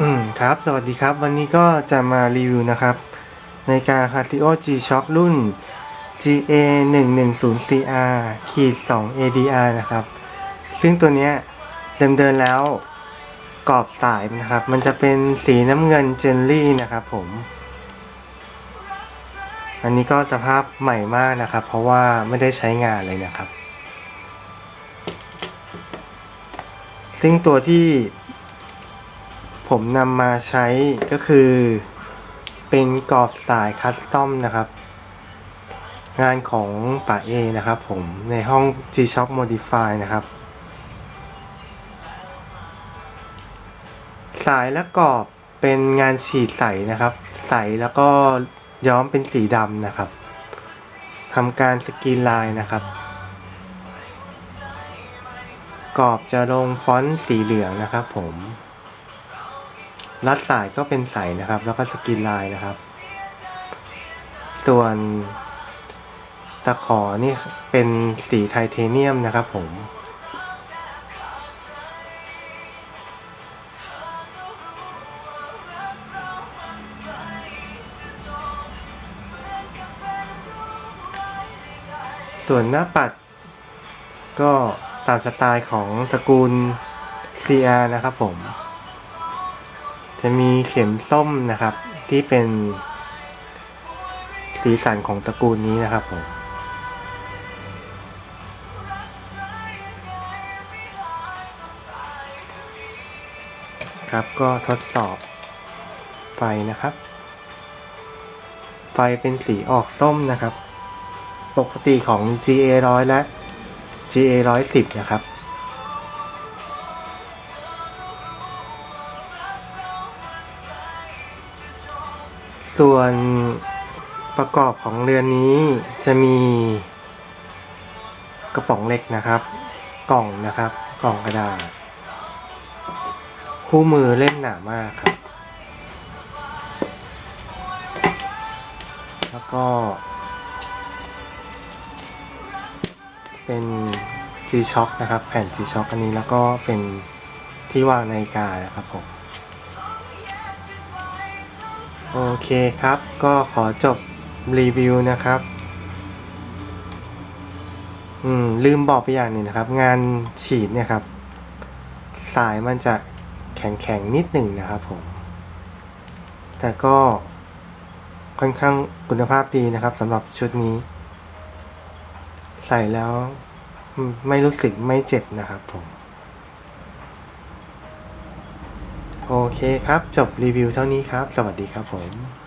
อืมครับ สวัสดีครับ วันนี้ก็จะมารีวิวนะครับในการ c a t i o G Shock รุ่น GA 1 1 0 CR ขีด2 ADR นะครับ ซึ่งตัวเนี้ยเดิมเดินแล้วกรอบสายนะครับ มันจะเป็นสีน้ำเงินเจลลี่นะครับผม อันนี้ก็สภาพใหม่มากนะครับ เพราะว่าไม่ได้ใช้งานเลยนะครับ ซึ่งตัวที่ ผมนำมาใช้ก็คือ เป็นกรอบสายคัสตอมนะครับ งานของป่าเอนะครับผมในห้อง G-Shock Modify นะครับ สายและกรอบเป็นงานฉีดใสนะครับ ใสแล้วก็ย้อมเป็นสีดำนะครับทำการสกรีนลายนะครับ กรอบจะลงฟอนต์สีเหลืองนะครับผม รัดสายก็เป็นใสนะครับ แล้วก็สกรีนลายนะครับ ส่วนตะขอนี่เป็นสีไทเทเนียมนะครับผม ส่วนหน้าปัด ก็ตามสไตล์ของตระกูล CR นะครับผม จะมีเข็มส้มนะครับ ที่เป็นสีสันของตระกูลนี้นะครับผมครับก็ทดสอบไฟนะครับ ไฟเป็นสีออกส้มนะครับ ปกติของ GA 100และ GA 110นะครับ ส่วนประกอบของเรือนนี้จะมีกระป๋องเหล็กนะครับ กล่องนะครับ กล่องกระดาษ คู่มือเล่มหนามากครับ แล้วก็ เป็น G-Shock นะครับ แผ่น G-Shock อันนี้แล้วก็เป็นที่วางนาฬิกานะครับผม โอเคครับ ก็ขอจบรีวิวนะครับ อืม ลืมบอกไปอย่างหนึ่งนะครับ งานฉีดเนี่ยครับ สายมันจะแข็งๆนิดหนึ่งนะครับผม แต่ก็ค่อนข้างคุณภาพดีนะครับสำหรับชุดนี้ ใส่แล้วไม่รู้สึกไม่เจ็บนะครับผม โอเคครับ จบรีวิวเท่านี้ครับ สวัสดีครับผม